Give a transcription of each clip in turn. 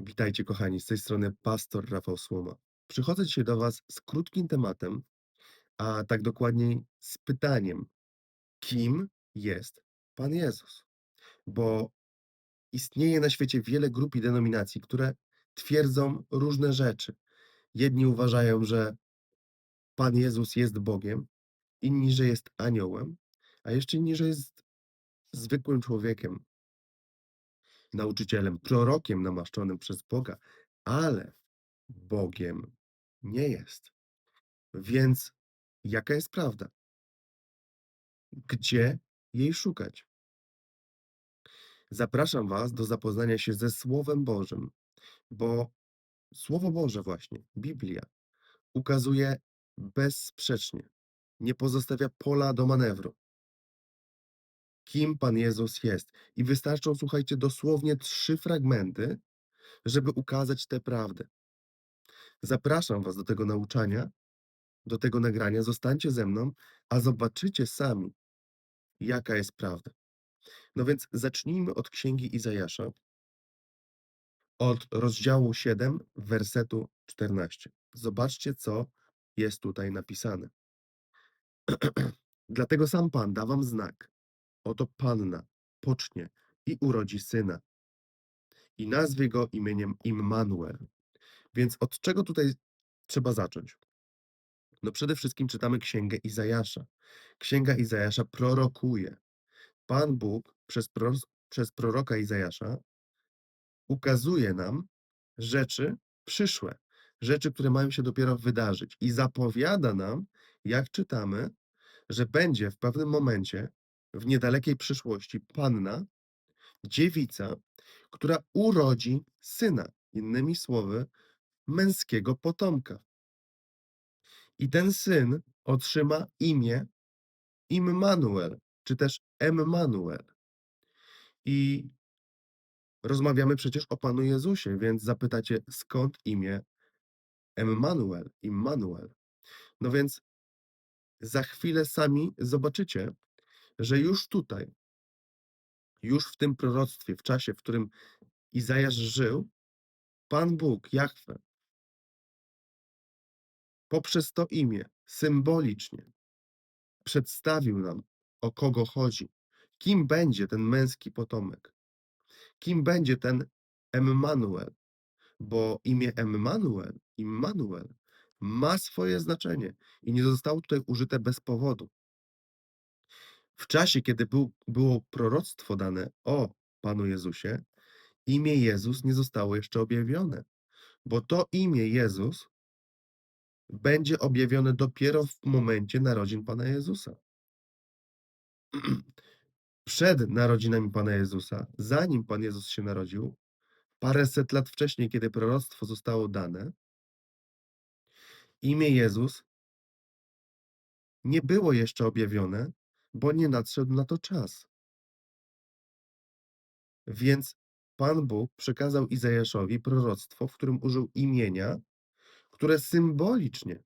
Witajcie kochani, z tej strony pastor Rafał Słoma. Przychodzę dzisiaj do Was z krótkim tematem, a tak dokładniej z pytaniem, kim jest Pan Jezus? Bo istnieje na świecie wiele grup i denominacji, które twierdzą różne rzeczy. Jedni uważają, że Pan Jezus jest Bogiem, inni, że jest aniołem, a jeszcze inni, że jest zwykłym człowiekiem, nauczycielem, prorokiem namaszczonym przez Boga, ale Bogiem nie jest. Więc jaka jest prawda? Gdzie jej szukać? Zapraszam Was do zapoznania się ze Słowem Bożym, bo Słowo Boże, właśnie, Biblia, ukazuje bezsprzecznie, nie pozostawia pola do manewru, kim Pan Jezus jest. I wystarczą, słuchajcie, dosłownie trzy fragmenty, żeby ukazać tę prawdę. Zapraszam Was do tego nauczania, do tego nagrania. Zostańcie ze mną, a zobaczycie sami, jaka jest prawda. No więc zacznijmy od księgi Izajasza, od rozdziału 7, wersetu 14. Zobaczcie, co jest tutaj napisane. Dlatego sam Pan da wam znak. Oto panna pocznie i urodzi syna. I nazwie go imieniem Immanuel. Więc od czego tutaj trzeba zacząć? No przede wszystkim czytamy księgę Izajasza. Księga Izajasza prorokuje. Pan Bóg przez, przez proroka Izajasza ukazuje nam rzeczy przyszłe, rzeczy, które mają się dopiero wydarzyć i zapowiada nam, jak czytamy, że będzie w pewnym momencie, w niedalekiej przyszłości, panna, dziewica, która urodzi syna, innymi słowy, męskiego potomka. I ten syn otrzyma imię Immanuel, czy też Emmanuel. I rozmawiamy przecież o Panu Jezusie, więc zapytacie, skąd imię Emmanuel, Immanuel. No więc za chwilę sami zobaczycie, że już tutaj, już w tym proroctwie, w czasie, w którym Izajasz żył, Pan Bóg, Jahwe, poprzez to imię symbolicznie przedstawił nam, o kogo chodzi, kim będzie ten męski potomek, kim będzie ten Emmanuel, bo imię Emmanuel, Immanuel ma swoje znaczenie i nie zostało tutaj użyte bez powodu. W czasie, kiedy był, było proroctwo dane o Panu Jezusie, imię Jezus nie zostało jeszcze objawione, bo to imię Jezus będzie objawione dopiero w momencie narodzin Pana Jezusa. Przed narodzinami Pana Jezusa, zanim Pan Jezus się narodził, paręset lat wcześniej, kiedy proroctwo zostało dane, imię Jezus nie było jeszcze objawione, bo nie nadszedł na to czas. Więc Pan Bóg przekazał Izajaszowi proroctwo, w którym użył imienia, które symbolicznie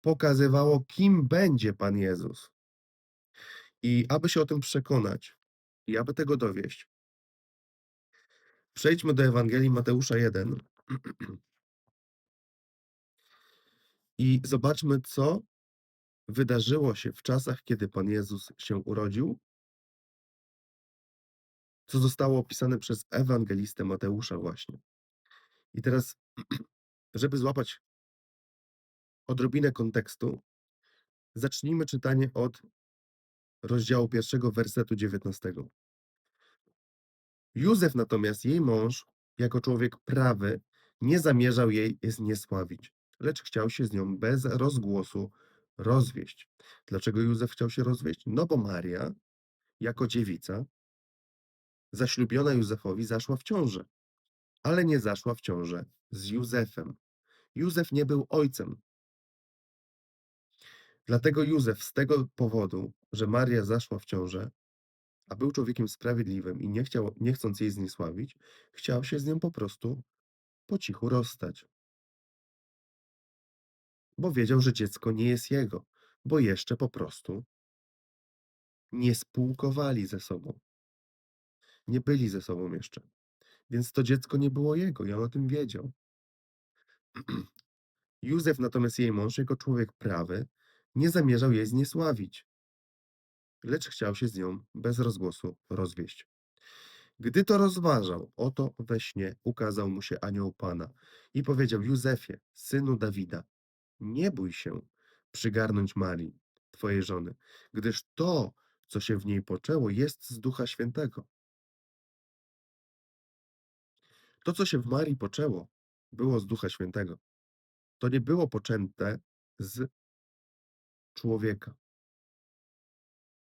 pokazywało, kim będzie Pan Jezus. I aby się o tym przekonać, i aby tego dowieść, przejdźmy do Ewangelii Mateusza 1 i zobaczmy, co wydarzyło się w czasach, kiedy Pan Jezus się urodził, co zostało opisane przez ewangelistę Mateusza właśnie. I teraz, żeby złapać odrobinę kontekstu, zacznijmy czytanie od rozdziału pierwszego, wersetu 19. Józef natomiast, jej mąż, jako człowiek prawy, nie zamierzał jej zniesławić, lecz chciał się z nią bez rozgłosu rozwieść. Dlaczego Józef chciał się rozwieść? No bo Maria, jako dziewica, zaślubiona Józefowi, zaszła w ciążę, ale nie zaszła w ciążę z Józefem. Józef nie był ojcem. Dlatego Józef z tego powodu, że Maria zaszła w ciążę, a był człowiekiem sprawiedliwym i nie, chciał, nie chcąc jej zniesławić, chciał się z nią po prostu po cichu rozstać. Bo wiedział, że dziecko nie jest jego, bo jeszcze po prostu nie spółkowali ze sobą. Nie byli ze sobą jeszcze. Więc to dziecko nie było jego i on o tym wiedział. Józef natomiast jej mąż, jako człowiek prawy, nie zamierzał jej zniesławić, lecz chciał się z nią bez rozgłosu rozwieść. Gdy to rozważał, oto we śnie ukazał mu się anioł Pana i powiedział: Józefie, synu Dawida, nie bój się przygarnąć Marii, twojej żony, gdyż to, co się w niej poczęło, jest z Ducha Świętego. To, co się w Marii poczęło, było z Ducha Świętego. To nie było poczęte z człowieka.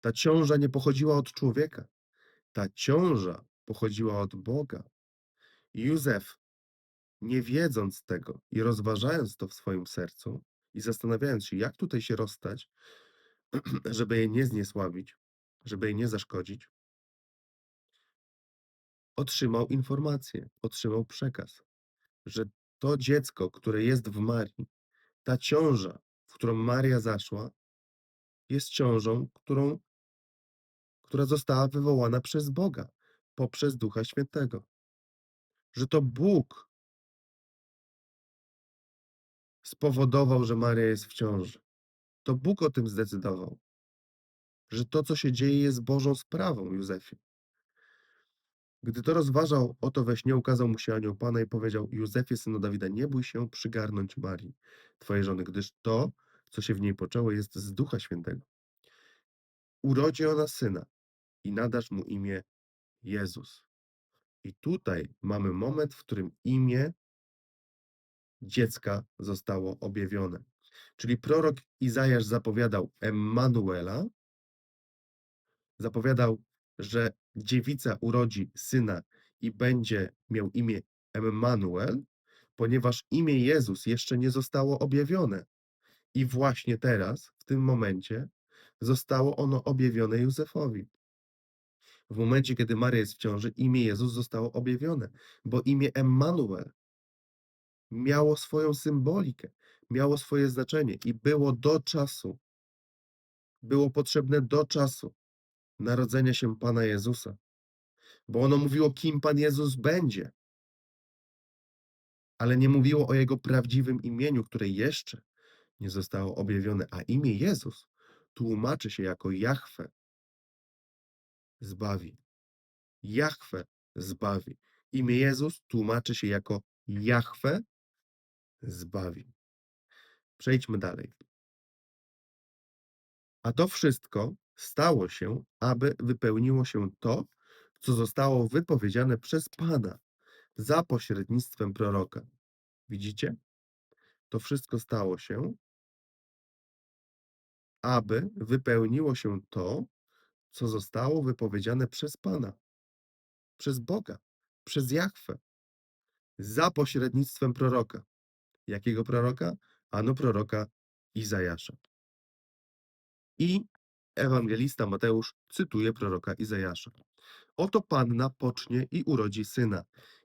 Ta ciąża nie pochodziła od człowieka. Ta ciąża pochodziła od Boga. Józef, nie wiedząc tego i rozważając to w swoim sercu i zastanawiając się, jak tutaj się rozstać, żeby jej nie zniesławić, żeby jej nie zaszkodzić, otrzymał informację, otrzymał przekaz, że to dziecko, które jest w Marii, ta ciąża, w którą Maria zaszła, jest ciążą, którą, która została wywołana przez Boga, poprzez Ducha Świętego. Że to Bóg spowodował, że Maria jest w ciąży. To Bóg o tym zdecydował. Że to, co się dzieje, jest Bożą sprawą, Józefie. Gdy to rozważał, oto we śnie ukazał mu się anioł Pana i powiedział: Józefie, synu Dawida, nie bój się przygarnąć Marii, twojej żony, gdyż to, co się w niej poczęło, jest z Ducha Świętego. Urodzi ona syna i nadasz mu imię Jezus. I tutaj mamy moment, w którym imię dziecka zostało objawione. Czyli prorok Izajasz zapowiadał Emmanuela, zapowiadał, że dziewica urodzi syna i będzie miał imię Emmanuel, ponieważ imię Jezus jeszcze nie zostało objawione. I właśnie teraz, w tym momencie, zostało ono objawione Józefowi. W momencie, kiedy Maria jest w ciąży, imię Jezus zostało objawione, bo imię Emmanuel miało swoją symbolikę, miało swoje znaczenie i było do czasu, było potrzebne do czasu narodzenia się Pana Jezusa, bo ono mówiło, kim Pan Jezus będzie, ale nie mówiło o Jego prawdziwym imieniu, które jeszcze nie zostało objawione, a imię Jezus tłumaczy się jako Jahwe, zbawi. Jahwe zbawi. Imię Jezus tłumaczy się jako Jahwe zbawi. Przejdźmy dalej. A to wszystko stało się, aby wypełniło się to, co zostało wypowiedziane przez Pana za pośrednictwem proroka. Widzicie? To wszystko stało się, aby wypełniło się to, co zostało wypowiedziane przez Pana, przez Boga, przez Jahwe, za pośrednictwem proroka. Jakiego proroka? Ano proroka Izajasza. I ewangelista Mateusz cytuje proroka Izajasza. Oto panna pocznie i urodzi syna,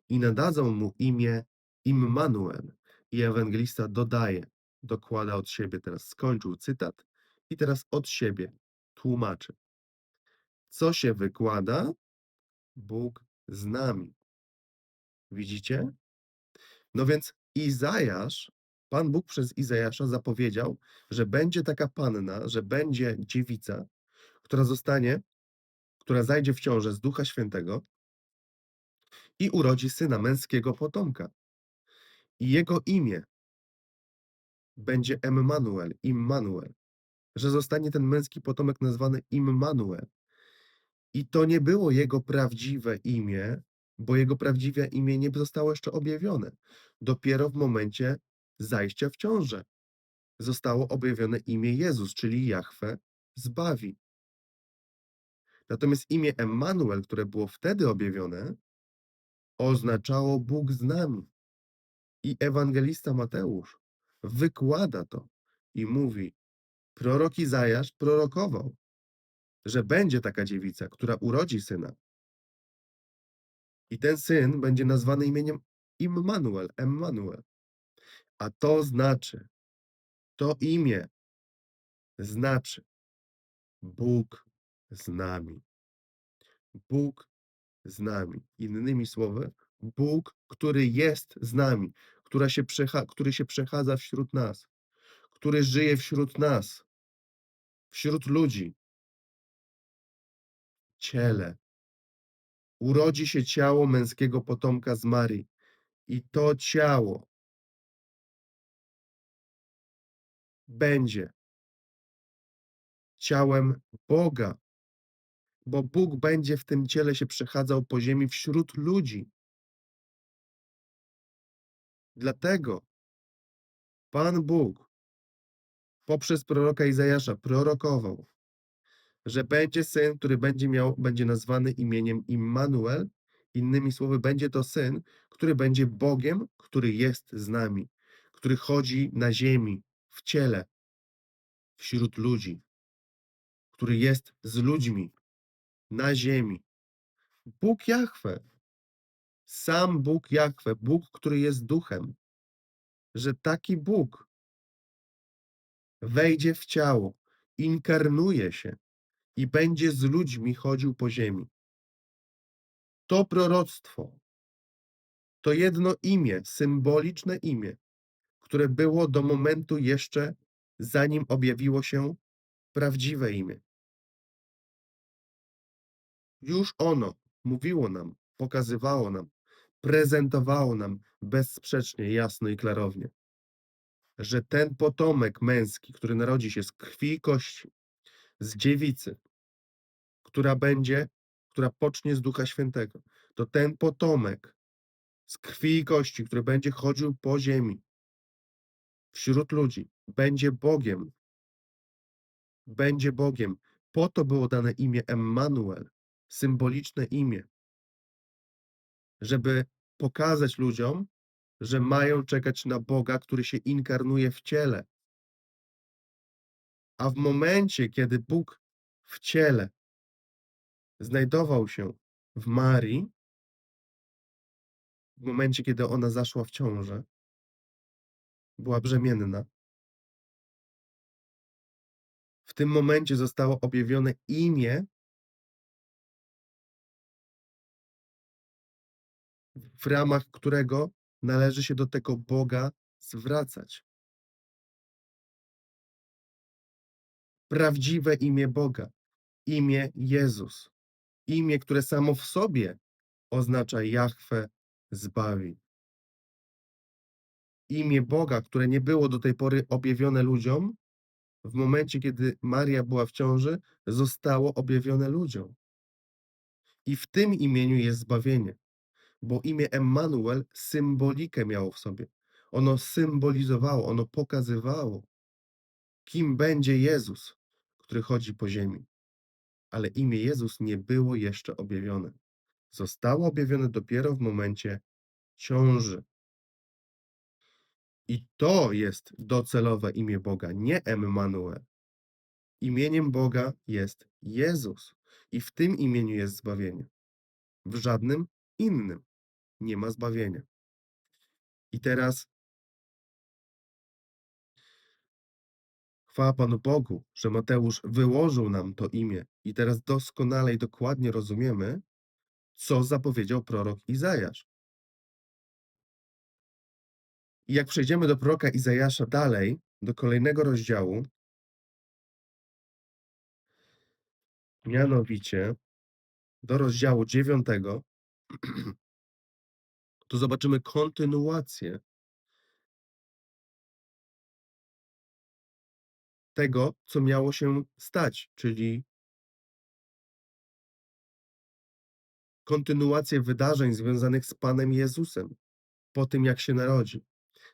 i nadadzą mu imię Immanuel. I ewangelista dodaje, dokłada od siebie, teraz skończył cytat, i teraz od siebie tłumaczy. Co się wykłada? Bóg z nami. Widzicie? No więc Izajasz, Pan Bóg przez Izajasza zapowiedział, że będzie taka panna, że będzie dziewica, która zostanie, która zajdzie w ciążę z Ducha Świętego i urodzi syna męskiego potomka. I jego imię będzie Emmanuel, Immanuel, że zostanie ten męski potomek nazwany Immanuel. I to nie było jego prawdziwe imię, bo jego prawdziwe imię nie zostało jeszcze objawione. Dopiero w momencie zajścia w ciążę zostało objawione imię Jezus, czyli Jahwe zbawi. Natomiast imię Emmanuel, które było wtedy objawione, oznaczało Bóg z nami. I ewangelista Mateusz wykłada to i mówi: Prorok Izajasz prorokował, że będzie taka dziewica, która urodzi syna. I ten syn będzie nazwany imieniem Immanuel, Emmanuel. A to znaczy, to imię znaczy Bóg z nami. Bóg z nami. Innymi słowy, Bóg, który jest z nami, która się który się przechadza wśród nas, który żyje wśród nas, wśród ludzi. Ciele. Urodzi się ciało męskiego potomka z Marii i to ciało będzie ciałem Boga, bo Bóg będzie w tym ciele się przechadzał po ziemi wśród ludzi. Dlatego Pan Bóg poprzez proroka Izajasza prorokował, że będzie syn, który będzie miał, będzie nazwany imieniem Immanuel. Innymi słowy, będzie to syn, który będzie Bogiem, który jest z nami, który chodzi na ziemi, w ciele, wśród ludzi, który jest z ludźmi, na ziemi. Bóg Jahwe, sam Bóg Jahwe, Bóg, który jest duchem, że taki Bóg wejdzie w ciało, inkarnuje się i będzie z ludźmi chodził po ziemi. To proroctwo, to jedno imię, symboliczne imię, które było do momentu jeszcze, zanim objawiło się prawdziwe imię. Już ono mówiło nam, pokazywało nam, prezentowało nam bezsprzecznie, jasno i klarownie, że ten potomek męski, który narodzi się z krwi i kości, z dziewicy, która będzie, która pocznie z Ducha Świętego, to ten potomek z krwi i kości, który będzie chodził po ziemi, wśród ludzi, będzie Bogiem. Będzie Bogiem. Po to było dane imię Emmanuel, symboliczne imię, żeby pokazać ludziom, że mają czekać na Boga, który się inkarnuje w ciele. A w momencie, kiedy Bóg w ciele znajdował się w Marii, w momencie, kiedy ona zaszła w ciążę, była brzemienna, w tym momencie zostało objawione imię, w ramach którego należy się do tego Boga zwracać. Prawdziwe imię Boga, imię Jezus, imię, które samo w sobie oznacza Jahwe zbawi. Imię Boga, które nie było do tej pory objawione ludziom, w momencie, kiedy Maria była w ciąży, zostało objawione ludziom. I w tym imieniu jest zbawienie, bo imię Emmanuel symbolikę miało w sobie. Ono symbolizowało, ono pokazywało, kim będzie Jezus, który chodzi po ziemi. Ale imię Jezus nie było jeszcze objawione. Zostało objawione dopiero w momencie ciąży. I to jest docelowe imię Boga, nie Emmanuel. Imieniem Boga jest Jezus i w tym imieniu jest zbawienie. W żadnym innym nie ma zbawienia. I teraz chwała Panu Bogu, że Mateusz wyłożył nam to imię i teraz doskonale i dokładnie rozumiemy, co zapowiedział prorok Izajasz. I jak przejdziemy do proroka Izajasza dalej, do kolejnego rozdziału, mianowicie do rozdziału dziewiątego, to zobaczymy kontynuację tego, co miało się stać, czyli kontynuację wydarzeń związanych z Panem Jezusem po tym, jak się narodzi.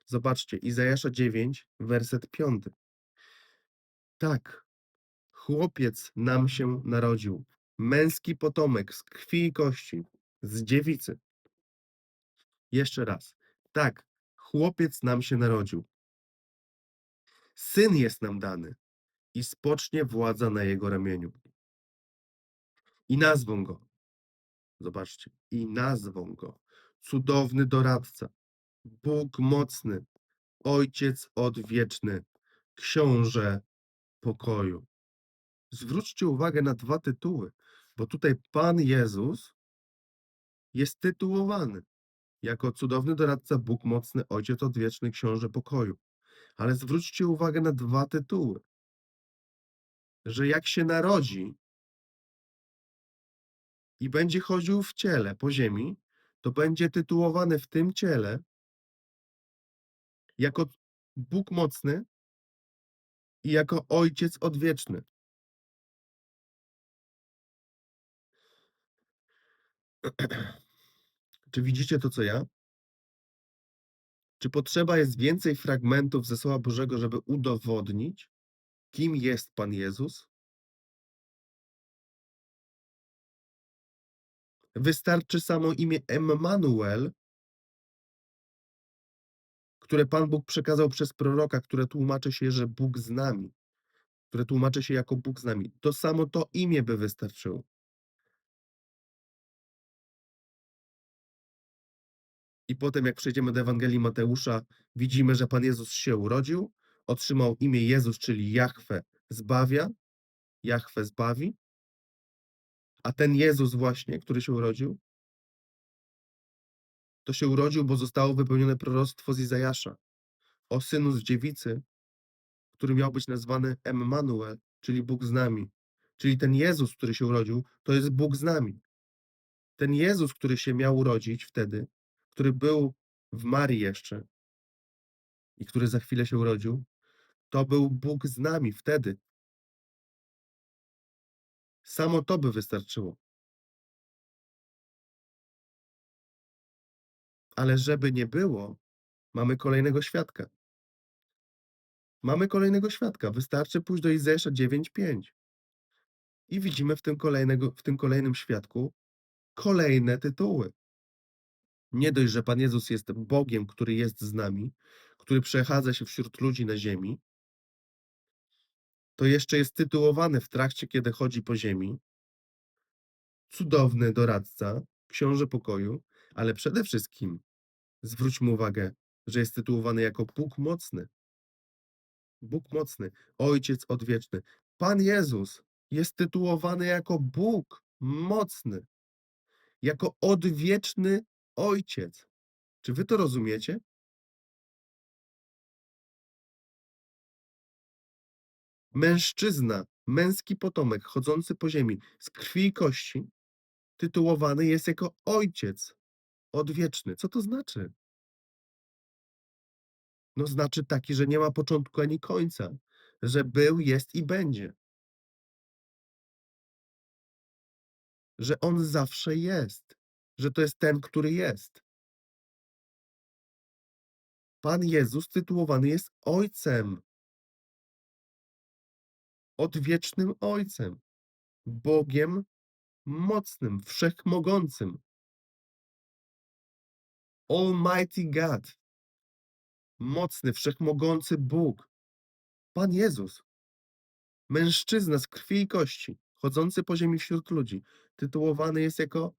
Zobaczcie, Izajasza 9, werset 5. Tak, chłopiec nam się narodził, męski potomek z krwi i kości, z dziewicy. Jeszcze raz. Tak, chłopiec nam się narodził. Syn jest nam dany i spocznie władza na jego ramieniu. I nazwą go. Zobaczcie, i nazwą go. Cudowny doradca, Bóg mocny, Ojciec odwieczny, Książę pokoju. Zwróćcie uwagę na dwa tytuły, bo tutaj Pan Jezus jest tytułowany. Jako cudowny doradca, Bóg mocny, Ojciec odwieczny, Książę pokoju. Ale zwróćcie uwagę na 2 tytuły. Że jak się narodzi i będzie chodził w ciele po ziemi, to będzie tytułowany w tym ciele jako Bóg mocny i jako Ojciec odwieczny. Czy widzicie to, co ja? Czy potrzeba jest więcej fragmentów ze Słowa Bożego, żeby udowodnić, kim jest Pan Jezus? Wystarczy samo imię Emmanuel, które Pan Bóg przekazał przez proroka, które tłumaczy się, że Bóg z nami, które tłumaczy się jako Bóg z nami. To samo to imię by wystarczyło. I potem, jak przejdziemy do Ewangelii Mateusza, widzimy, że Pan Jezus się urodził, otrzymał imię Jezus, czyli Jahwe zbawia, Jahwe zbawi, a ten Jezus właśnie, który się urodził, to się urodził, bo zostało wypełnione proroctwo z Izajasza o synu z dziewicy, który miał być nazwany Emmanuel, czyli Bóg z nami. Czyli ten Jezus, który się urodził, to jest Bóg z nami. Ten Jezus, który się miał urodzić wtedy, który był w Marii jeszcze i który za chwilę się urodził, to był Bóg z nami wtedy. Samo to by wystarczyło. Ale żeby nie było, mamy kolejnego świadka. Mamy kolejnego świadka. Wystarczy pójść do Izajasza 9:5. I widzimy w tym, kolejnego, w tym kolejnym świadku kolejne tytuły. Nie dość, że Pan Jezus jest Bogiem, który jest z nami, który przechadza się wśród ludzi na ziemi, to jeszcze jest tytułowany w trakcie, kiedy chodzi po ziemi. Cudowny doradca, książę pokoju, ale przede wszystkim zwróćmy uwagę, że jest tytułowany jako Bóg mocny. Bóg mocny, Ojciec odwieczny. Pan Jezus jest tytułowany jako Bóg mocny, jako odwieczny Ojciec. Czy wy to rozumiecie? Mężczyzna, męski potomek, chodzący po ziemi z krwi i kości, tytułowany jest jako Ojciec odwieczny. Co to znaczy? No znaczy taki, że nie ma początku ani końca, że był, jest i będzie. Że On zawsze jest, że to jest ten, który jest. Pan Jezus tytułowany jest Ojcem. Odwiecznym Ojcem. Bogiem mocnym, wszechmogącym. Almighty God. Mocny, wszechmogący Bóg. Pan Jezus. Mężczyzna z krwi i kości, chodzący po ziemi wśród ludzi, tytułowany jest jako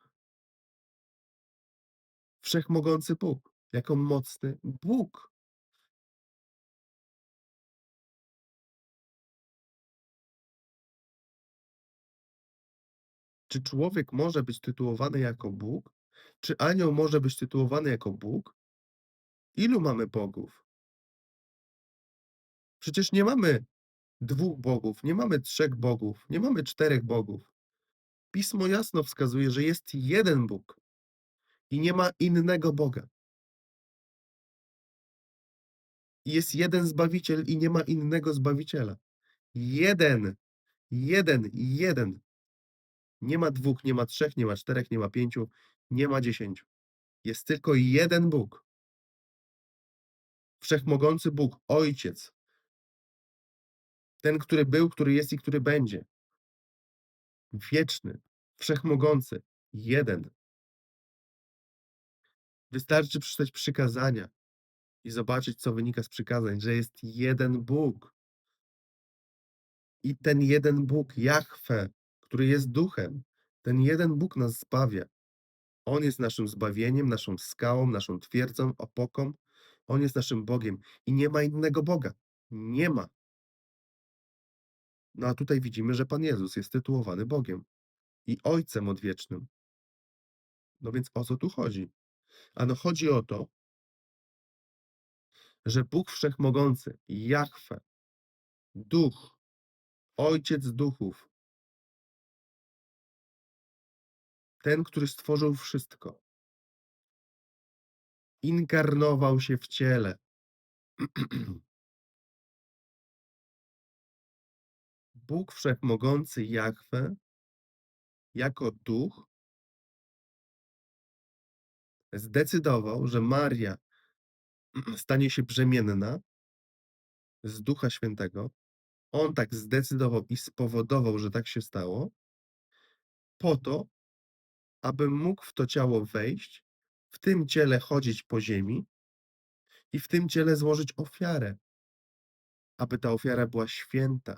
wszechmogący Bóg, jako mocny Bóg. Czy człowiek może być tytułowany jako Bóg? Czy anioł może być tytułowany jako Bóg? Ilu mamy bogów? Przecież nie mamy dwóch bogów, nie mamy trzech bogów, nie mamy czterech bogów. Pismo jasno wskazuje, że jest jeden Bóg i nie ma innego Boga. Jest jeden Zbawiciel i nie ma innego Zbawiciela. Jeden, jeden, jeden. Nie ma dwóch, nie ma trzech, nie ma czterech, nie ma pięciu, nie ma dziesięciu. Jest tylko jeden Bóg. Wszechmogący Bóg, Ojciec. Ten, który był, który jest i który będzie. Wieczny, wszechmogący, jeden. Wystarczy przeczytać przykazania i zobaczyć, co wynika z przykazań, że jest jeden Bóg. I ten jeden Bóg, Jahwe, który jest duchem, ten jeden Bóg nas zbawia. On jest naszym zbawieniem, naszą skałą, naszą twierdzą, opoką. On jest naszym Bogiem i nie ma innego Boga. Nie ma. No a tutaj widzimy, że Pan Jezus jest tytułowany Bogiem i Ojcem odwiecznym. No więc o co tu chodzi? Ano chodzi o to że Bóg Wszechmogący, Jahwe, Duch, Ojciec duchów ten, który stworzył wszystko inkarnował się w ciele. Bóg Wszechmogący, Jahwe jako Duch zdecydował, że Maria stanie się brzemienna z Ducha Świętego. On tak zdecydował i spowodował, że tak się stało po to, aby mógł w to ciało wejść, w tym ciele chodzić po ziemi i w tym ciele złożyć ofiarę, aby ta ofiara była święta.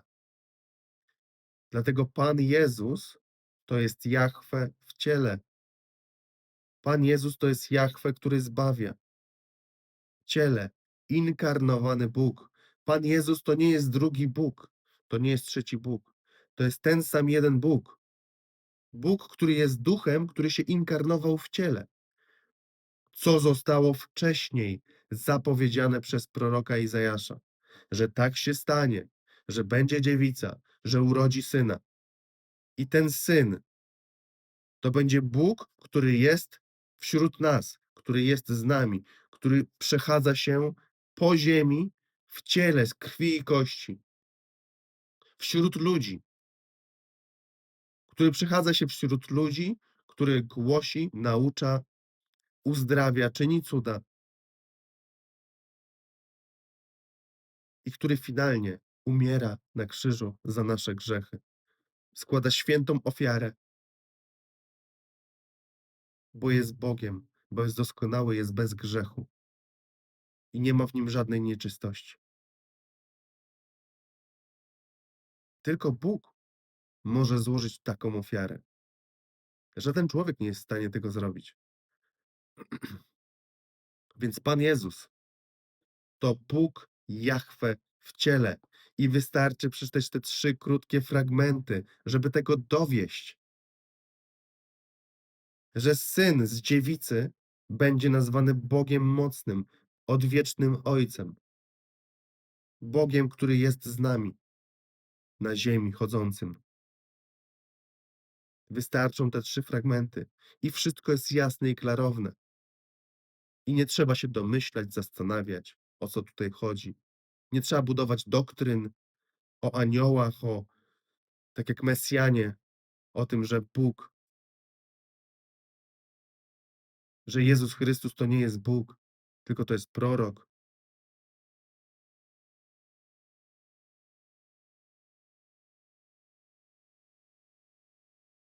Dlatego Pan Jezus to jest Jahwe w ciele. Pan Jezus to jest Jahwe, który zbawia. Ciele, inkarnowany Bóg. Pan Jezus to nie jest drugi Bóg, to nie jest trzeci Bóg. To jest ten sam jeden Bóg. Bóg, który jest duchem, który się inkarnował w ciele. Co zostało wcześniej zapowiedziane przez proroka Izajasza, że tak się stanie, że będzie dziewica, że urodzi syna. I ten syn to będzie Bóg, który jest wśród nas, który jest z nami, który przechadza się po ziemi w ciele z krwi i kości, wśród ludzi, który przechadza się wśród ludzi, który głosi, naucza, uzdrawia, czyni cuda. I który finalnie umiera na krzyżu za nasze grzechy. Składa świętą ofiarę, bo jest Bogiem, bo jest doskonały, jest bez grzechu i nie ma w nim żadnej nieczystości. Tylko Bóg może złożyć taką ofiarę. Żaden człowiek nie jest w stanie tego zrobić. Więc Pan Jezus to Bóg Jahwe w ciele. I wystarczy przeczytać te trzy krótkie fragmenty, żeby tego dowieść. Że syn z dziewicy będzie nazwany Bogiem mocnym, odwiecznym Ojcem. Bogiem, który jest z nami na ziemi chodzącym. Wystarczą te trzy fragmenty i wszystko jest jasne i klarowne. I nie trzeba się domyślać, zastanawiać, o co tutaj chodzi. Nie trzeba budować doktryn o aniołach, o tak jak Mesjanie, o tym, że Bóg, że Jezus Chrystus to nie jest Bóg, tylko to jest prorok.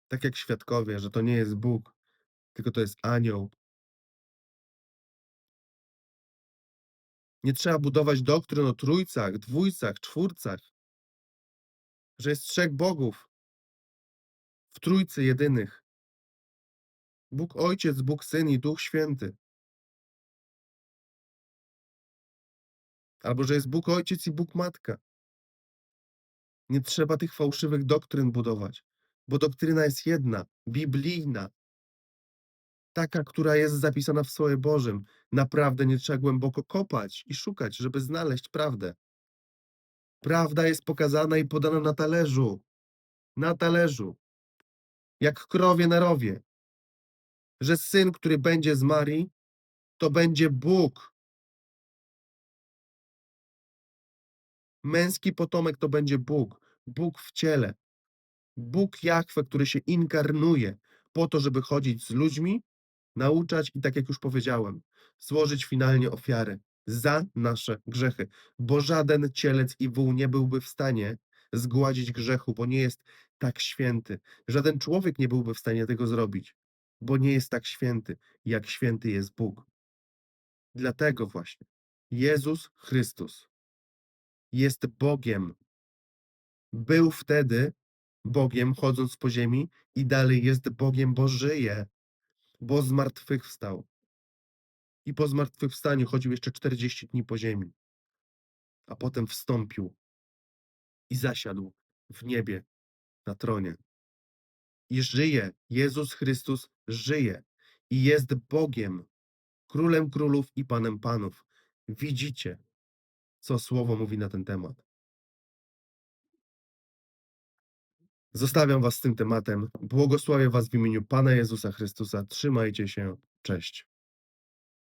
Tak jak świadkowie, że to nie jest Bóg, tylko to jest anioł. Nie trzeba budować doktryn o trójcach, dwójcach, czwórcach, że jest trzech bogów w trójcy jedynych. Bóg Ojciec, Bóg Syn i Duch Święty. Albo że jest Bóg Ojciec i Bóg Matka. Nie trzeba tych fałszywych doktryn budować, bo doktryna jest jedna, biblijna. Taka, która jest zapisana w Słowie Bożym. Naprawdę nie trzeba głęboko kopać i szukać, żeby znaleźć prawdę. Prawda jest pokazana i podana na talerzu. Na talerzu. Jak krowie na rowie. Że syn, który będzie z Marii, to będzie Bóg. Męski potomek to będzie Bóg. Bóg w ciele. Bóg Jahwe, który się inkarnuje po to, żeby chodzić z ludźmi, nauczać i tak jak już powiedziałem, złożyć finalnie ofiarę za nasze grzechy, bo żaden cielec i wół nie byłby w stanie zgładzić grzechu, bo nie jest tak święty. Żaden człowiek nie byłby w stanie tego zrobić, bo nie jest tak święty, jak święty jest Bóg. Dlatego właśnie Jezus Chrystus jest Bogiem. Był wtedy Bogiem, chodząc po ziemi, i dalej jest Bogiem, bo żyje, bo zmartwychwstał. I po zmartwychwstaniu chodził jeszcze 40 dni po ziemi, a potem wstąpił i zasiadł w niebie na tronie. I żyje, Jezus Chrystus żyje i jest Bogiem. Królem królów i Panem panów. Widzicie, co słowo mówi na ten temat. Zostawiam was z tym tematem. Błogosławię was w imieniu Pana Jezusa Chrystusa. Trzymajcie się. Cześć.